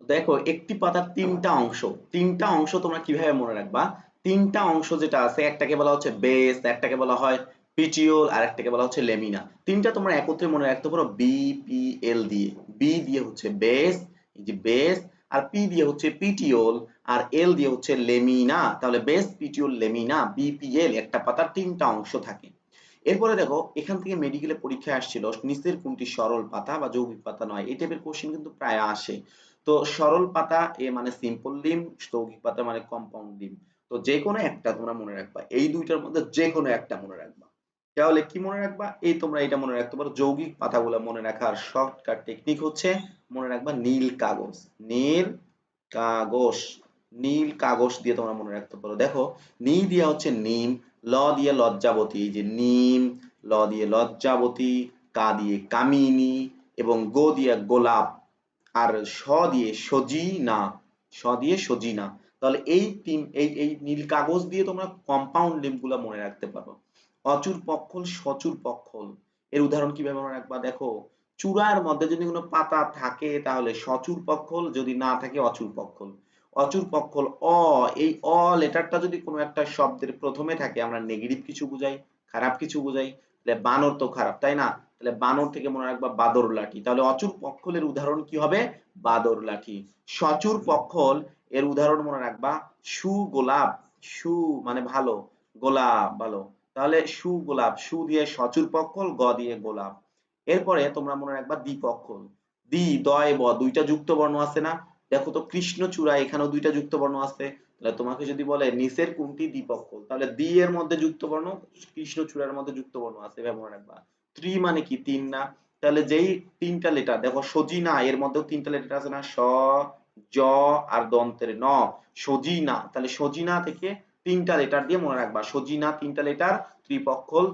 দেখো একটি পাতার তিনটা অংশ তিনটা অংশ তোমরা কীভাবে মনে রাখবা? তিনটা অংশ যেটা আছে, একটাকে বলা হচ্ছে বেস একটাকে বলা হয় পিটিওল আর একটাকে বলা হচ্ছে লেমিনা তিনটা তোমরা একত্রে মনে রাখতে পারো বি পি এল দিয়ে। বি দিয়ে হচ্ছে বেস এই যে বেস আর পি দিয়ে হচ্ছে পিটিওল আর এল দিয়ে হচ্ছে লেমিনা তাহলে বেস পিটিওল লেমিনা বিপিএল একটা পাতার তিনটা অংশ থাকে। এরপরে দেখো, এখান থেকে মেডিকেলে পরীক্ষায় আসছিল, নিচের কোনটি সরল পাতা বা যৌগিক পাতা নয়, এই টাইপের কোশ্চেন কিন্তু প্রায় আসে। তো সরল পাতা এ মানে সিম্পল লিম যৌগিক পাতা মানে কম্পাউন্ড লিম। তো যে কোনো একটা তোমরা মনে রাখবা। এই দুইটার মধ্যে যে কোনো একটা মনে রাখবা। তাহলে কি মনে রাখবা? এই তোমরা এটা মনে রাখতে পারো। যৌগিক পাতাগুলো মনে রাখার শর্টকাট টেকনিক হচ্ছে মনে রাখবা নীল কাগজ। নীল কাগজ। নীল কাগজ দিয়ে তোমরা মনে রাখতে পারো। দেখো, নি দিয়া হচ্ছে নিম, ল দিয়ে লজ্জাবতী। এই যে নিম, ল দিয়ে লজ্জাবতী, কা দিয়ে কামিনী এবং গো দিয়ে গোলাপ। আর স দিয়ে সজিনা স দিয়ে সজিনা তাহলে এই তিন, এই এই নীল কাগজ দিয়ে তোমরা কম্পাউন্ড লিঙ্কগুলো মনে রাখতে পারো। অচুর পক্ষল, সচুর পক্ষল। এর উদাহরণ কীভাবে মনে রাখবা? দেখো, চূড়ার মধ্যে যদি কোনো পাতা থাকে, তাহলে সচুর পক্ষল, যদি না থাকে, অচুর পক্ষল। অচুর পক্ষল, অ, এই অ লেটারটা যদি কোনো একটা শব্দের প্রথমে থাকে, আমরা নেগেটিভ কিছু বুঝাই, খারাপ কিছু বুঝাই, তাহলে বানর তো খারাপ, তাই না? তাহলে বানর থেকে মনে রাখবা বাদর লাঠি। তাহলে অচুর পক্ষলের উদাহরণ কি হবে? বাদর লাঠি। সচুর পক্ষল এর উদাহরণ মনে রাখবা সু গোলাপ সু মানে ভালো গোলাপ ভালো। তাহলে সু গোলাপ সু দিয়ে সচুর পক্ষল গ দিয়ে গোলাপ। এরপরে তোমরা মনে রাখবা দ্বিপক্ষল। দ্বি দয় ব দুইটা যুক্ত বর্ণ আছে না? দেখো তো কৃষ্ণচূড়া এখানেও দুইটা যুক্ত বর্ণ আছে। তাহলে তোমাকে যদি বলে নিচের কোনটি দ্বিপক্ষল? তাহলে দ্বি এর মধ্যে যুক্ত বর্ণ কৃষ্ণচূড়ার মধ্যে যুক্ত বর্ণ আছে এভাবে মনে রাখবা। ত্রি মানে কি তিন না? তাহলে যেই তিনটা লেটার দেখো সজিনা, এর মধ্যেও তিনটা লেটার আছে না? স, জ আর দন্তের ন। সজিনা, তাহলে সজিনা থেকে তিনটা লেটার দিয়ে মনে রাখবা। সজিনা তিনটা লেটার ত্রিপক্ষল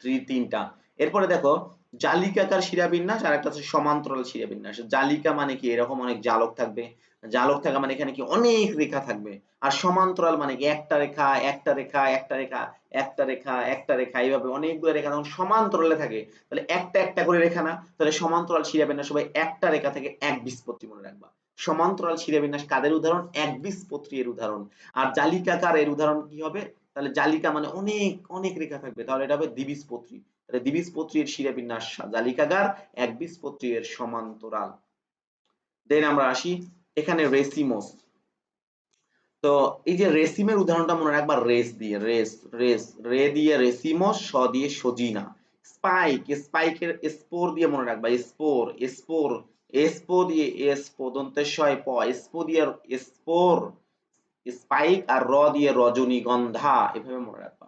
ত্রি তিনটা। এরপরে দেখো জালিকাকার শিরাবিন্যাস আর একটা হচ্ছে সমান্তরাল শিরাবিন্যাস জালিকা মানে কি? এরকম অনেক জালক থাকবে। জালক থাকা মানে এখানে কি? অনেক রেখা থাকবে। আর সমান্তরাল মানে কি? একটা রেখা একটা রেখা একটা রেখা একটা রেখা একটা রেখা, এইভাবে অনেকগুলো রেখা যখন সমান্তরালে থাকে, তাহলে একটা একটা করে রেখা না? তাহলে সমান্তরাল শিরাবিন্যাস সবাই একটা রেখা থেকে এক বিস্পত্তি মনে রাখবা। সমান্তরাল শিরাবিন্যাস কাদের উদাহরণ? এক বিস্পত্রি এর উদাহরণ। আর জালিকাকার এর উদাহরণ কি হবে? তাহলে জালিকা মানে অনেক অনেক রেখা থাকবে। তাহলে এটা হবে দ্বিবীজপত্রী তাহলে দ্বিবীজপত্রী এর শিরাবিন্যাস জালিকাকার একবীজপত্রী এর সমান্তরাল। দেন আমরা আসি এখানে রেসিমোস। তো এই যে রেসিমের উদাহরণটা মনে রাখবা, রেস দিয়ে, রেস রেস, রে দিয়ে রেসিমোস, স দিয়ে সজিনা। স্পাইক স্পাইকের স্পোর দিয়ে মনে রাখবা, স্পোর স্পোর এসপো দিয়ে এসপো দন্তেশ্বয় প এসপো দিয়ে স্পোর, স্পাইক আর র দিয়ে রজনীগন্ধা, এভাবে মনে রাখবা।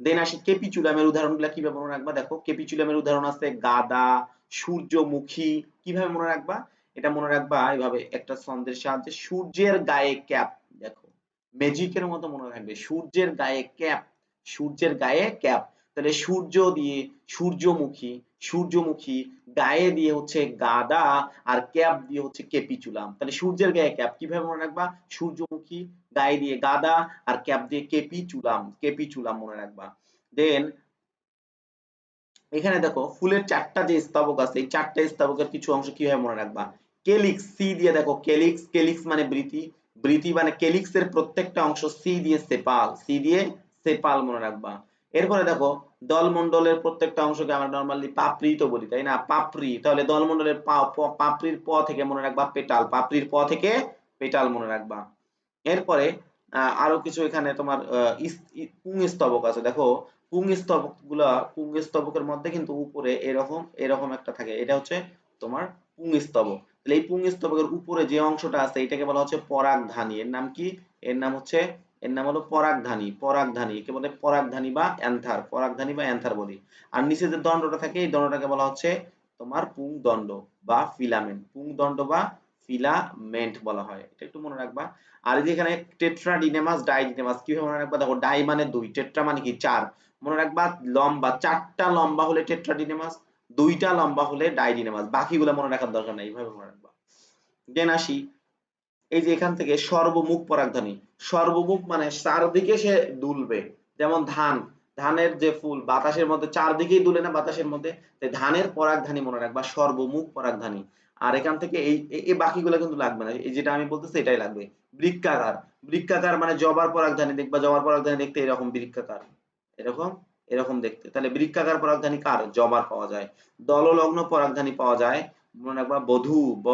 দেন আসি কেপিচুলামের উদাহরণগুলো কীভাবে মনে রাখবা? দেখো কেপিচুলামের উদাহরণ আছে গাদা, সূর্যমুখী, কীভাবে মনে রাখবা? এটা মনে রাখবা এইভাবে, একটা ছন্দের সাহায্যে সূর্যের গায়ে ক্যাপ, দেখো, ম্যাজিকের মতো মনে রাখবে সূর্যের গায়ে ক্যাপ, সূর্যের গায়ে ক্যাপ, তাহলে সূর্য দিয়ে সূর্যমুখী সূর্যমুখী, গায়ে দিয়ে হচ্ছে গাদা আর ক্যাপ দিয়ে হচ্ছে কেপিচুলাম তাহলে সূর্যের গায়ে ক্যাপ কীভাবে মনে রাখবা? সূর্যমুখী, গায়ে দিয়ে গাদা আর ক্যাপ দিয়ে কেপিচুলাম কেপিচুলাম মনে রাখবা। দেন এখানে দেখো ফুলের চারটা যে স্তবক আছে, এই চারটা স্তবকের কিছু অংশ কীভাবে মনে রাখবা? কেলিক্স, সি দিয়ে দেখো, কেলিক্স কেলিক্স মানে বৃতি। বৃতি মানে কেলিক্স এর প্রত্যেকটা অংশ সি দিয়ে সেপাল, সি দিয়ে সেপাল মনে রাখবা। এরপরে দেখো দলমন্ডলের প্রত্যেকটা অংশকে আমরা নরমালি পাপড়ি তো বলি, তাই না? পাপড়ি। তাহলে দলমন্ডলের পাপড়ির প থেকে মনে রাখবা পেটাল। পাপড়ির প থেকে পেটাল মনে রাখবা। এরপরে আরও কিছু এখানে তোমার পুংস্তবক আছে। দেখো পুংস্তবকগুলা পুংস্তবকের মধ্যে কিন্তু উপরে এরকম এরকম একটা থাকে। এটা হচ্ছে তোমার পুংস্তবক। তাহলে এই পুংস্তবকের উপরে যে অংশটা আছে, এটাকে বলা হচ্ছে পরাগধানী। এর নাম কি? এর নাম হচ্ছে এর নাম হলো পরাগধানী পরাগধানী, একে বলে পরাগধানী বা অ্যান্থার, পরাগধানী বা অ্যান্থার বলি। আর নিচে যে দণ্ডটা থাকে, এই দণ্ডটাকে বলা হচ্ছে তোমার পুংদণ্ড বা ফিলামেন্ট। পুংদণ্ড বা ফিলামেন্ট বলা হয়। এটা একটু মনে রাখবা। আর এই যে এখানে টেট্রাডিনেমাস, ডাইডিনেমাস, কীভাবে মনে রাখবা? দেখো, ডাই মানে দুই, টেট্রা মানে কি? চার। মনে রাখবা, লম্বা, চারটা লম্বা হলে টেট্রাডিনেমাস, দুইটা লম্বা হলে ডাইডিনেমাস। বাকিগুলো মনে রাখার দরকার নাই, এইভাবে মনে রাখবা। দেন আসি। এই যে এখান থেকে সর্বমুখ পরাগধানী। সর্বমুখ মানে চারদিকে সে দুলবে। যেমন ধান, ধানের যে ফুল, বাতাসের মধ্যে, চারদিকেই দুলে না বাতাসের মধ্যে ধানের পরাগধানী মনে রাখবা, সর্বমুখ পরাগধানী। আর এখান থেকে এই এই বাকিগুলো কিন্তু লাগবে না। এই যেটা আমি বলতেছি, এটাই লাগবে। বৃক্কাকার বৃক্কাকার মানে জবার পরাগধানী, দেখবা জবার পরাগধানী দেখতে এরকম বৃক্কাকার এরকম? এরকম দেখতে। তাহলে বৃক্ষাকার পরাগধানী কার? জবার পাওয়া যায়। দললগ্ন পরাগধানী পাওয়া যায়। মনে রাখবা, বধু ব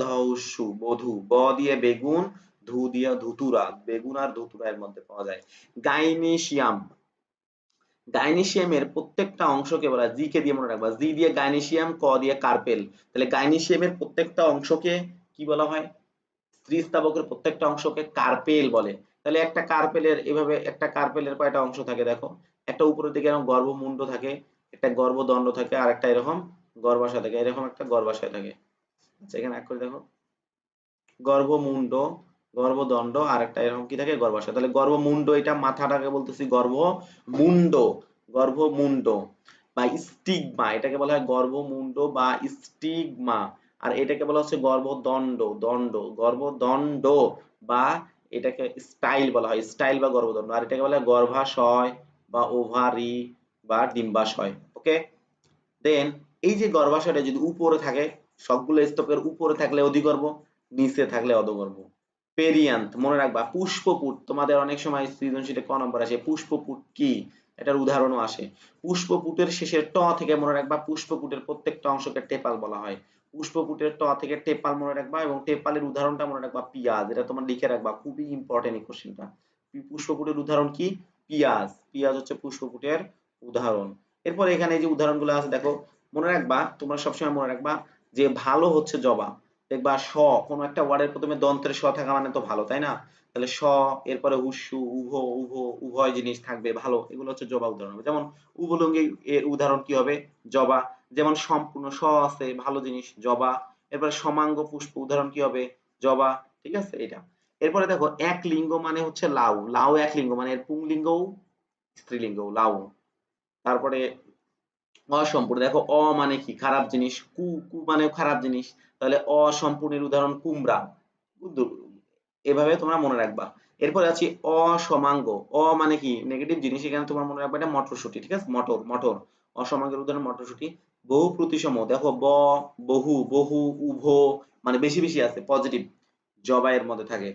ধৌসু বধু। ব দিয়ে বেগুন ধু দিয়ে ধুতুরা, বেগুন আর ধুতুরা এর মধ্যে পাওয়া যায়। গাইনেশিয়াম। গাইনেশিয়ামের প্রত্যেকটা অংশকে বলা জি কে দিয়ে মনে রাখবা। জি দিয়ে গাইনেশিয়াম ক দিয়ে কার্পেল। তাহলে গাইনেশিয়ামের প্রত্যেকটা অংশকে কি বলা হয়? স্ত্রীস্তাবকের প্রত্যেকটা অংশকে কার্পেল বলে। তাহলে একটা কার্পেলের, এভাবে একটা কার্পেলের কয়টা অংশ থাকে দেখো? একটা উপরের দিকে এরকম গর্ভমুণ্ড থাকে, একটা গর্ভদণ্ড থাকে, আর একটা এরকম গর্ভাশয় থাকে। এরকম একটা গর্ভাশয় থাকে। আচ্ছা এখানে এক করে দেখো। গর্ভমুণ্ড গর্ভদণ্ড আর একটা এরকম কি থাকে? গর্ভাশয়। তাহলে গর্ভমুণ্ড, এটা মাথাটাকে বলতেছি গর্ভমুণ্ড গর্ভমুণ্ড বা স্টিগমা। এটাকে বলা হয় গর্ভমুণ্ড বা স্টিগমা। আর এটাকে বলা হচ্ছে গর্ভদণ্ড, দণ্ড। গর্ভদণ্ড বা এটাকে স্টাইল বলা হয়, স্টাইল বা গর্ভদণ্ড। আর এটাকে বলা হয় গর্ভাশয় বা ওভারি বা ডিম্বাশয়, ওকে? দেন, এই যে গর্ভাশয়টা যদি উপরে থাকে, সবগুলো স্তকের উপরে থাকলে অধিগর্ভ, নিচে থাকলে অধগর্ভ। পেরিয়ান্থ মনে রাখবা, পুষ্পপুট, তোমাদের অনেক সময় সৃজনশীলে ক নম্বর আসে, পুষ্পপুট কি? এটার উদাহরণও আসে। পুষ্পপুটের শেষের ট থেকে মনে রাখবা, পুষ্পপুটের প্রত্যেকটা অংশকে টেপাল বলা হয়। পুষ্পপুটের ট থেকে টেপাল মনে রাখবা এবং টেপালের উদাহরণটা মনে রাখবা, পিঁয়াজ। এটা তোমার লিখে রাখবা, খুবই ইম্পর্টেন্ট এই কোশ্চেনটা পুষ্পপুটের উদাহরণ কি? পিয়াজ। পিয়াজ হচ্ছে পুষ্পপুটের উদাহরণ। এরপর এখানে যে উদাহরণগুলো আছে, দেখো, মনে রাখবা, তোমরা সবসময় মনে রাখবা যে ভালো হচ্ছে জবা। দেখবা স কোন একটা ওয়ার্ডের প্রথমে দন্তের স থাকা মানে তো ভালো, তাই না? তাহলে স এরপরে হুস্যু উভ উভ উভয় জিনিস থাকবে, ভালো, এগুলো হচ্ছে জবা উদাহরণ যেমন উভলঙ্গি এর উদাহরণ কি হবে? জবা। যেমন সম্পূর্ণ স আছে, ভালো জিনিস, জবা। এরপরে সমাঙ্গ পুষ্প উদাহরণ কি হবে? জবা, ঠিক আছে, এটা। এরপরে দেখো, এক লিঙ্গ মানে হচ্ছে লাউ। লাউ এক লিঙ্গ মানে এর পুংলিঙ্গও স্ত্রীলিঙ্গ লাউ। তারপরে অসম্পূর্ণ দেখো, অ মানে কি? খারাপ জিনিস, কু কু মানে খারাপ জিনিস। তাহলে অসম্পূর্ণের উদাহরণ কুমড়া। এভাবে তোমরা মনে রাখবা। এরপরে আছে অসমাঙ্গ। অ মানে কি? নেগেটিভ জিনিস, এখানে তোমার মনে রাখবা এটা মটরশুটি, ঠিক আছে? মটর মটর। অসমাঙ্গের উদাহরণ মটরশুটি। বহু প্রতিসম, দেখো ব, বহু বহু, উভ মানে বেশি বেশি আছে পজিটিভ জবাইয়ের মধ্যে থাকে।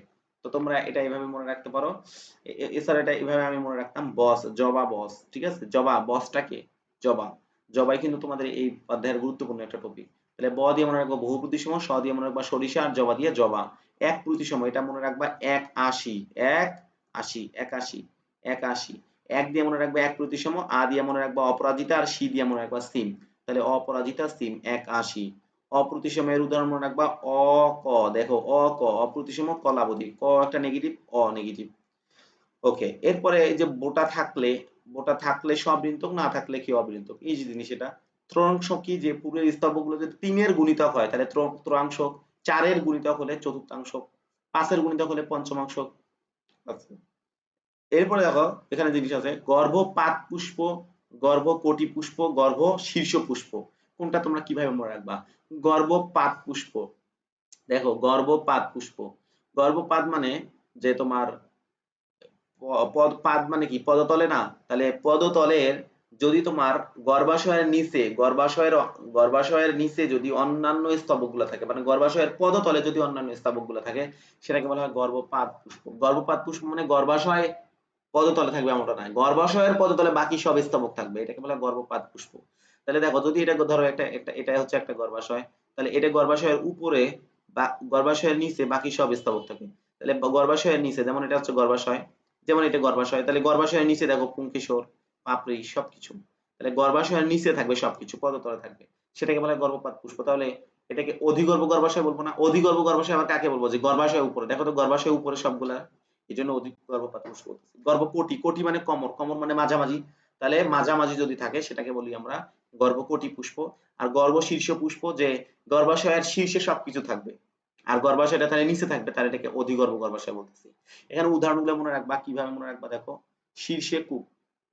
তো তোমরা এটা এইভাবে মনে রাখতে পারো। এছাড়া এটা এইভাবে আমি মনে রাখতাম বস জবা বস ঠিক আছে? জবা বসটা কে? জবা জবাই কিন্তু তোমাদের এই অধ্যায়ের গুরুত্বপূর্ণ একটা টপিক তাহলে ব দিয়ে মনে রাখব বহু প্রতিসম স দিয়ে মনে রাখবা সরিষা আর জবা দিয়ে জবা। এক প্রতিসম এটা মনে রাখবা এক আশি এক আশি একাশি একাশি এক আশি। এক দিয়ে মনে রাখবা এক প্রতিসম আ দিয়ে মনে রাখবা অপরাজিতা আর সি দিয়ে মনে রাখবা সিম। তাহলে অপরাজিতা, সিম, এক আশি। অপ্রতিসমের উদাহরণ মনে রাখবা অ, ক। দেখো, অ, ক অপ্রতিসম কলাবধি। ক একটা নেগেটিভ অ নেগেটিভ ওকে, এরপরে এই যে বোটা থাকলে বোটা থাকলে সব না থাকলে কি অবৃন্তক এই যে জিনিস এটা। ত্রয়াংশ কি যে পুরো স্তম্ভগুলো যদি তিনের গুণিতক হয় তাহলে ত্রয়াংশ চারের গুণিতক হলে চতুর্থাংশ পাঁচের গুণিতক হলে পঞ্চমাংশ আচ্ছা। এরপরে দেখো এখানে জিনিস আছে গর্ভপাত পুষ্প গর্ভ কোটি পুষ্প গর্ভ শীর্ষ পুষ্প। কোনটা তোমরা কীভাবে মনে রাখবা? গর্ভপাত পুষ্প। দেখো গর্ভপাত পুষ্প। গর্ভপাত মানে যে তোমার পদ পাদ মানে কি? পদতলে না? তাহলে পদতলের যদি তোমার গর্ভাশয়ের নিচে, গর্ভাশয়ের গর্ভাশয়ের নিচে যদি অন্যান্য স্তবকগুলো থাকে মানে গর্ভাশয়ের পদতলে যদি অন্যান্য স্তবকগুলো থাকে, সেটাকে বলা হয় গর্ভপাত পুষ্প গর্ভপাত পুষ্প মানে গর্ভাশয় পদতলে থাকবে এমনটা নয়। গর্ভাশয়ের পদতলে বাকি সব স্তবক থাকবে, এটাকে বলা হয় গর্ভপাত পুষ্প। তাহলে দেখো, যদি এটা ধরো একটা একটা এটা হচ্ছে একটা গর্ভাশয়, তাহলে এটা গর্ভাশয়ের উপরে বা, গর্ভাশয়ের নিচে বাকি সব স্তবক থাকে তাহলে গর্ভাশয়ের নিচে, যেমন এটা হচ্ছে গর্ভাশয়, যেমন এটা গর্ভাশয়, তাহলে গর্ভাশয়ের নিচে দেখো পুংকিশোর পাপড়ি, সবকিছু। তাহলে গর্ভাশয়ের নিচে থাকবে সবকিছু, পদতলে থাকবে। সেটাকে বলে গর্ভপাত পুষ্প। তাহলে এটাকে অধিগর্ভ গর্ভাশয় বলব না অধিগর্ভ গর্ভাশয় আবার কাকে বলব? যে গর্ভাশয় উপরে। দেখো তো গর্ভাশয় উপরে সবগুলা, এই জন্য অধিক গর্ভপাত পুষ্প গর্ভকোটি, কোটি মানে কমর। কমর মানে মাঝামাঝি। তাহলে মাঝামাঝি যদি থাকে, সেটাকে বলি আমরা গর্ভকোটি পুষ্প। আর গর্ভ শীর্ষ পুষ্প, যে গর্ভাশয়ের শীর্ষে সবকিছু থাকবে। আর গর্ভাশয়টা তাহলে নিচে থাকবে, তাহলে এটাকে অধিগর্ভ গর্ভাশয় বলতেছি। এখানে উদাহরণগুলো মনে রাখবা, কীভাবে মনে রাখবা দেখো? শীর্ষে কূপ।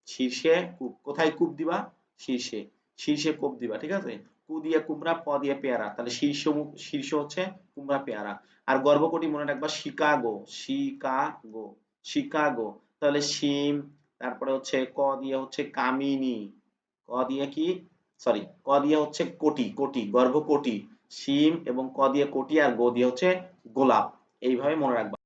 শীর্ষে কূপ। কোথায় কূপ দিবা? শীর্ষে। শীর্ষে কূপ দিবা, ঠিক আছে? কু দিয়ে কুমড়া, প দিয়ে পেয়ারা। তাহলে শীর্ষ শীর্ষ হচ্ছে কুমড়া, পেয়ারা। আর গর্ভকটি মনে রাখবা, শিকাগো। শিকাগো। শিকাগো। তাহলে শিম, তারপরে হচ্ছে ক দিয়ে হচ্ছে কামিনী। ক দিয়ে কি? সরি, ক দিয়ে হচ্ছে কোটি কোটি, গর্ভকোটি। শিম এবং ক দিয়ে কোটি আর গো দিয়ে হচ্ছে গোলাপ। এইভাবে মনে রাখবা।